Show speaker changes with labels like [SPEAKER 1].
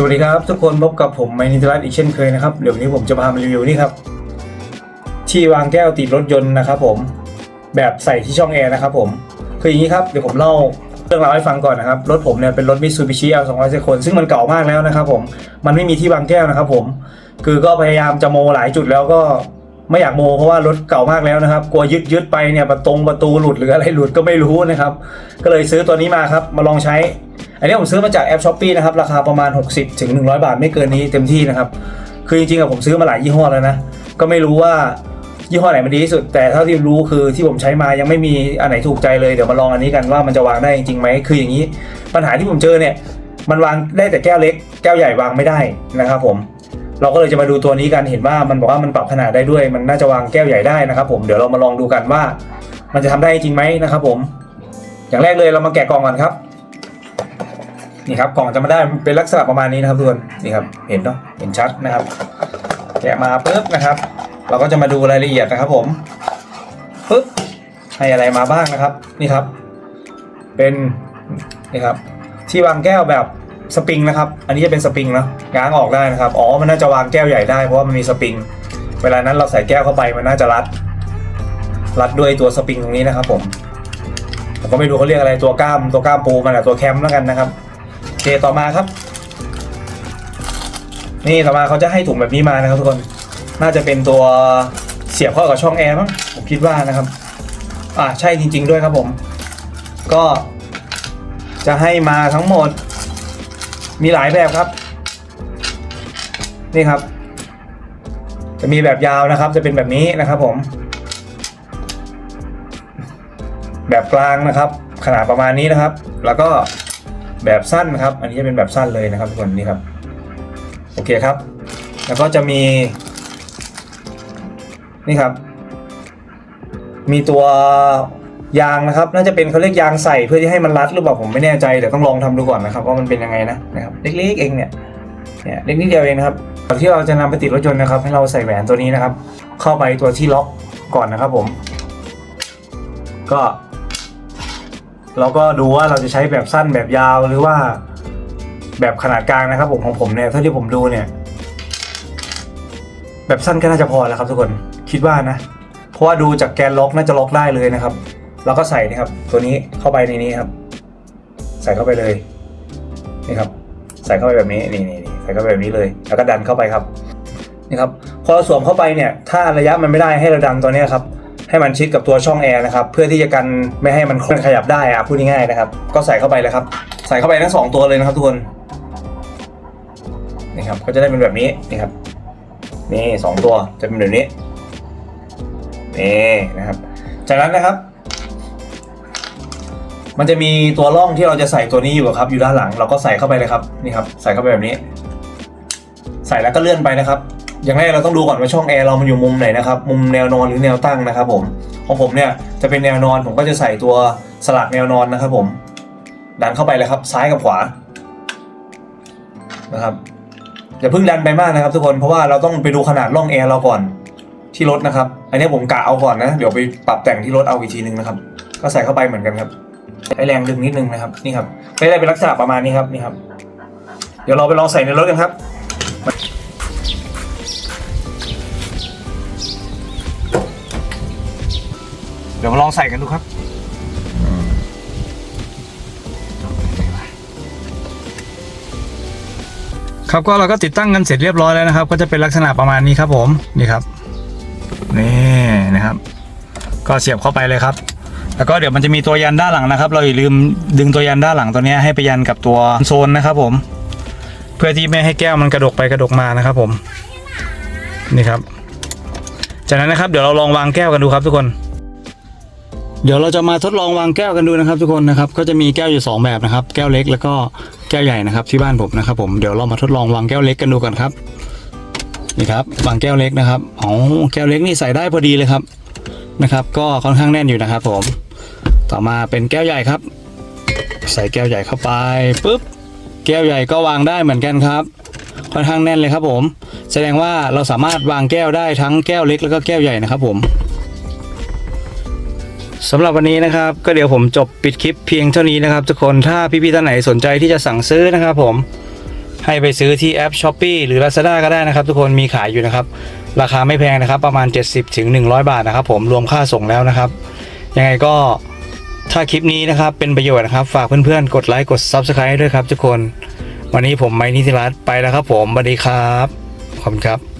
[SPEAKER 1] สวัสดีครับ ทุกคนพบกับผมไมนิตรัตอีกเช่นเคยนะครับ เดี๋ยววนนี้ผมจะพามารีวิวนี่ครับ ที่วางแก้วติดรถยนต์นะครับผมแบบใส่ที่ช่องแอร์นะครับผมคืออย่างนี้ครับเดี๋ยวผมเล่าเรื่องราวให้ฟังก่อนนะครับรถผมเนี่ยเป็นรถมิตซูบิชิ L 2 0 0คนซึ่งมันเก่ามากแล้วนะครับผมมันไม่มีที่วางแก้วนะครับผมคือก็พยายามจะโมหลายจุดแล้วก็ไม่อยากโมเพราะว่ารถเก่ามากแล้วนะครับ กลัวยึดยึดไปเนี่ยประตงประตูหลุดหรืออะไรหลุดก็ไม่รู้นะครับ ก็เลยซื้อตัวนี้มาครับมาลองใช้ อันนี้ผมซื้อมาจากแอปช้อปปีนะครับ ราคาประมาณ 60ถึง100 บาทไม่เกินนี้เต็มที่นะครับ คือจริงๆอะผมซื้อมาหลายยี่ห้อแล้วนะ ก็ไม่รู้ว่ายี่ห้อไหนมันดีที่สุด แต่เท่าที่รู้คือที่ผมใช้มายังไม่มีอันไหนถูกใจเลยเดี๋ยวมาลองอันนี้กันว่ามันจะวางได้จริงๆไหมคืออย่างนี้ ปัญหาที่ผมเจอเนี่ย มันวางได้แต่แก้วเล็ก แก้วใหญ่วางไม่ได้นะครับผมเราก็เลยจะมาดูตัวนี้กันเห็นว่ามันบอกว่ามันปรับขนาดได้ด้วย มันน่าจะวางแก้วใหญ่ได้นะครับ ผมเดี๋ยวเรามาลองดูกันว่า มันจะทำได้จริงไหมนะครับ ผม อย่างแรกเลยเรามาแกะกล่องก่อนครับ นี่ครับกล่องจะมาได้เป็นลักษณะประมาณนี้นะครับทุกคนนี่ครับเห็นเนาะเห็นชัดนะครับ แกะมาปุ๊บนะครับ เราก็จะมาดูรายละเอียดนะครับ ผมปุ๊บให้อะไรมาบ้างนะครับ นี่ครับ เป็นนี่ครับ ที่วางแก้วแบบสปริงนะครับ อันนี้จะเป็นสปริงเนาะง้างออกได้นะครับอ๋อมันน่าจะวางแก้วใหญ่ได้เพราะว่ามันมีสปริง เวลานั้นเราใส่แก้วเข้าไปมันน่าจะรัด รัดด้วยตัวสปริงตรงนี้นะครับ ผมผมก็ไม่รู้เขาเรียกอะไรตัวกล้ามตัวกล้ามปูมันอะตัวแคมแล้วกันนะครับ เคต่อมาครับ นี่ต่อมาเขาจะให้ถุงแบบนี้มานะครับทุกคนน่าจะเป็นตัวเสียบเข้ากับช่องแอร์มั้งผมคิดว่านะครับ อ่าใช่จริง ๆ ด้วยครับผม ก็จะให้มาทั้งหมด มีหลายแบบครับ นี่ครับ จะมีแบบยาวนะครับ จะเป็นแบบนี้นะครับผม แบบกลางนะครับ ขนาดประมาณนี้นะครับ แล้วก็ แบบสั้นนะครับ อันนี้จะเป็นแบบสั้นเลยนะครับทุกคนนี่ครับโอเคครับ แล้วก็จะมี นี่ครับ มีตัวยางนะครับ น่าจะเป็นเขาเรียกยางใส่เพื่อที่ให้มันรัดหรือเปล่าผมไม่แน่ใจเดี๋ยวต้องลองทำดูก่อนนะครับว่ามันเป็นยังไงนะนะครับเล็กๆเองเนี่ยเนี่ยเล็กนิดเดียวเองนะครับก่อนที่เราจะนำไปติดรถยนต์นะครับ ให้เราใส่แหวนตัวนี้นะครับ เข้าไปตัวที่ล็อกก่อนนะครับผม ก็ เราก็ดูว่าเราจะใช้แบบสั้นแบบยาวหรือว่าแบบขนาดกลางนะครับผมของผมเนี่ยเท่าที่ผมดูเนี่ย แบบสั้นก็น่าจะพอแล้วครับทุกคนคิดว่านะ เพราะว่าดูจากแกนล็อกน่าจะล็อกได้เลยนะครับเราก็ใส่นะครับ ตัวนี้เข้าไปในนี้ครับ ใส่เข้าไปเลยนี่ครับ ใส่เข้าไปแบบนี้นี่นี่ใส่เข้าไปแบบนี้เลย แล้วก็ดันเข้าไปครับนี่ครับพอเราสวมเข้าไปเนี่ย ถ้าระยะมันไม่ได้ให้เราดันตัวนี้ครับ ให้มันชิดกับตัวช่องแอร์นะครับเพื่อที่จะกันไม่ให้มันขยับได้อะพูดง่ายๆนะครับก็ใส่เข้าไปเลยครับ ใส่เข้าไปทั้งสองตัวเลยนะครับทุกคนนี่ครับก็จะได้เป็นแบบนี้นี่ครับนี่สองตัวจะเป็นแบบนี้นี่นะครับ จากนั้นนะครับ มันจะมีตัวร่องที่เราจะใส่ตัวนี้อยู่ครับ อยู่ด้านหลังเราก็ใส่เข้าไปเลยครับนี่ครับ ใส่เข้าไปแบบนี้ ใส่แล้วก็เลื่อนไปนะครับ อย่างแรกเราต้องดูก่อนว่าช่องแอร์เรามันอยู่มุมไหนนะครับ มุมแนวนอนหรือแนวตั้งนะครับผมของผมเนี่ยจะเป็นแนวนอนผมก็จะใส่ตัวสลักแนวนอนนะครับผมดันเข้าไปเลยครับ ซ้ายกับขวานะครับอย่าเพิ่งดันไปมากนะครับ ทุกคนเพราะว่าเราต้องไปดูขนาดร่องแอร์เราก่อนที่รถนะครับ อันนี้ผมกะเอาก่อนนะ เดี๋ยวไปปรับแต่งที่รถเอาอีกทีนึงนะครับ ก็ใส่เข้าไปเหมือนกันครับใช้แรงดึงนิดนึงนะครับนี่ครับไม่ได้เป็นลักษณะประมาณนี้ครับนี่ครับ เดี๋ยวเราไปลองใส่ในรถกันครับ เดี๋ยวมาลองใส่กันดูครับครับก็เราก็ติดตั้งกันเสร็จเรียบร้อยแล้วนะครับ ก็จะเป็นลักษณะประมาณนี้ครับผมนี่ครับนี่นะครับ ก็เสียบเข้าไปเลยครับ แล้วก็เดี๋ยวมันจะมีตัวยันด้านหลังนะครับ เราอย่าลืมดึงตัวยันด้านหลังตัวนี้ให้ไปยันกับตัวโซนนะครับผม เพื่อที่ไม่ให้แก้วมันกระดกไปกระดกมานะครับผมนี่ครับ จากนั้นนะครับเดี๋ยวเราลองวางแก้วกันดูครับทุกคน เดี๋ยวเราจะมาทดลองวางแก้วกันดูนะครับ ทุกคนนะครับก็จะมีแก้วอยู่สองแบบนะครับ แก้วเล็กแล้วก็แก้วใหญ่นะครับที่บ้านผมนะครับ ผมเดี๋ยวเรามาทดลองวางแก้วเล็กกันดูกันครับนี่ครับวางแก้วเล็กนะครับอ๋อแก้วเล็กนี่ใส่ได้พอดีเลยครับนะครับ ก็ค่อนข้างแน่นอยู่นะครับ ผม ต่อมาเป็นแก้วใหญ่ครับ ใส่แก้วใหญ่เข้าไปปุ๊บแก้วใหญ่ก็วางได้เหมือนกันครับ ค่อนข้างแน่นเลยครับผม แสดงว่าเราสามารถวางแก้วได้ทั้งแก้วเล็กแล้วก็แก้วใหญ่นะครับผม สำหรับวันนี้นะครับก็เดี๋ยวผมจบปิดคลิปเพียงเท่านี้นะครับ ทุกคนถ้าพี่ๆท่านไหนสนใจที่จะสั่งซื้อนะครับผมให้ไปซื้อที่แอป s h อ p e e หรือ Lazada ก็ได้นะครับ ทุกคนมีขายอยู่นะครับ ราคาไม่แพงนะครับ ประมาณ 70ถึง100 บาทนะครับ ผมรวมค่าส่งแล้วนะครับ ยังไงก็ถ้าคลิปนี้นะครับเป็นประโยชน์นะครับ ฝากเพื่อนๆ กดไลค์กด Subscribe ด้วยครับ ทุกคน วันนี้ผมไมนิติรัตน์ไปแล้วครับ ผมสวัสดีครับขอบคุณครับ